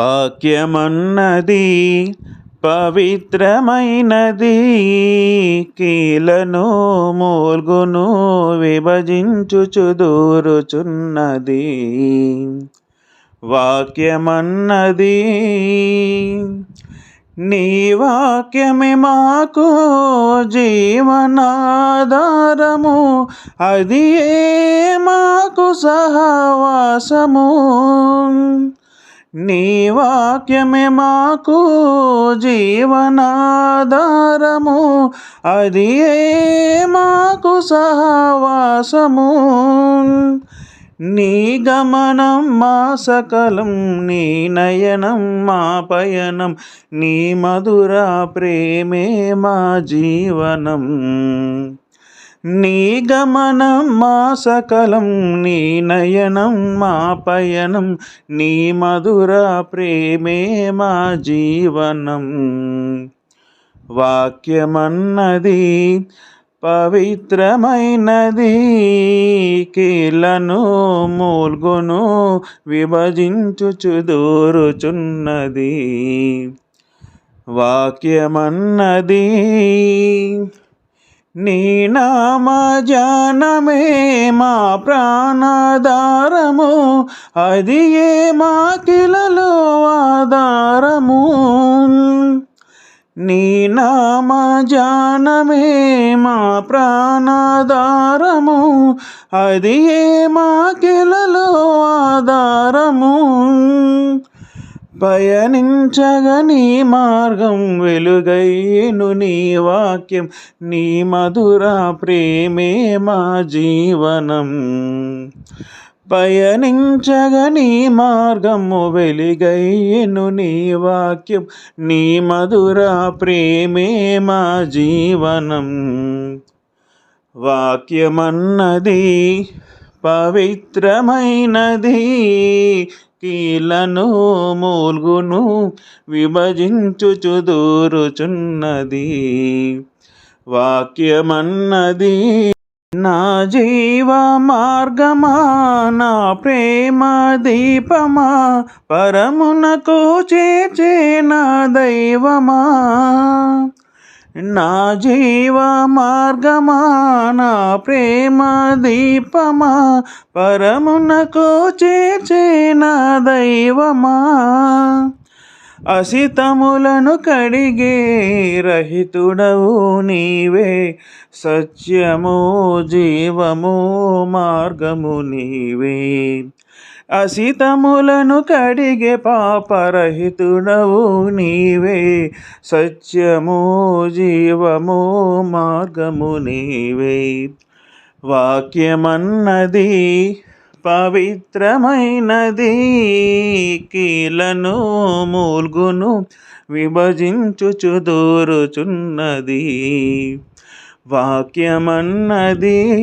వాక్యమన్నది పవిత్రమైనది కీలను మూల్గును విభజించుచు దూరుచున్నది వాక్యమన్నది నీ వాక్యమే మాకు జీవనాధారము అది ఏ మాకు సహవాసము? నీ వాక్యమే మాకు జీవనాధారము. అది మాకు సహవాసము. నీ గమనం మా సకలం నీ నయనం మా పయనం. నీ మధుర ప్రేమే మా జీవనం. నీ గమనం మా సకలం నీ నయనం మా పయనం నీ మధుర ప్రేమే మా జీవనం. వాక్యమన్నది పవిత్రమైనది కీలను మూల్గును విభజించుచు దూరుచున్నది వాక్యమన్నది నీ నామ జానమే మా ప్రాణాధారము. అది ఏ మా కిలలో ఆధారము? నీ నామ జానమే మా ప్రాణాధారము. అది ఏ మా కిలలో ఆధారము? పయనించగా నీ మార్గం వెలుగైను నీ వాక్యం. నీ మధుర ప్రేమే మా జీవనం. పయనించగా నీ మార్గము వెలిగైను నీ వాక్యం. నీ మధుర ప్రేమే మా జీవనం. వాక్యమన్నది పవిత్రమైనది. కీలను మూల్గును విభజించుచు దూరుచున్నది వాక్యమన్నది నా జీవ మార్గమా నా ప్రేమ దీపమా పరమునకు చేచే నా దైవమా? నా జీవ మార్గమా నా ప్రేమ దీపమా పరమునకు చేర్చే నా దైవమా. అసితములను కడిగే రహితుడవు నీవే సత్యము జీవము మార్గము నీవే. అసితములను కడిగే పాపరహితుడవు నీవే. సత్యము జీవము మార్గము నీవే. వాక్యమన్నది పవిత్రమైనది కీలను మూల్గును విభజించుచు దూరుచున్నది. వాక్యమన్నది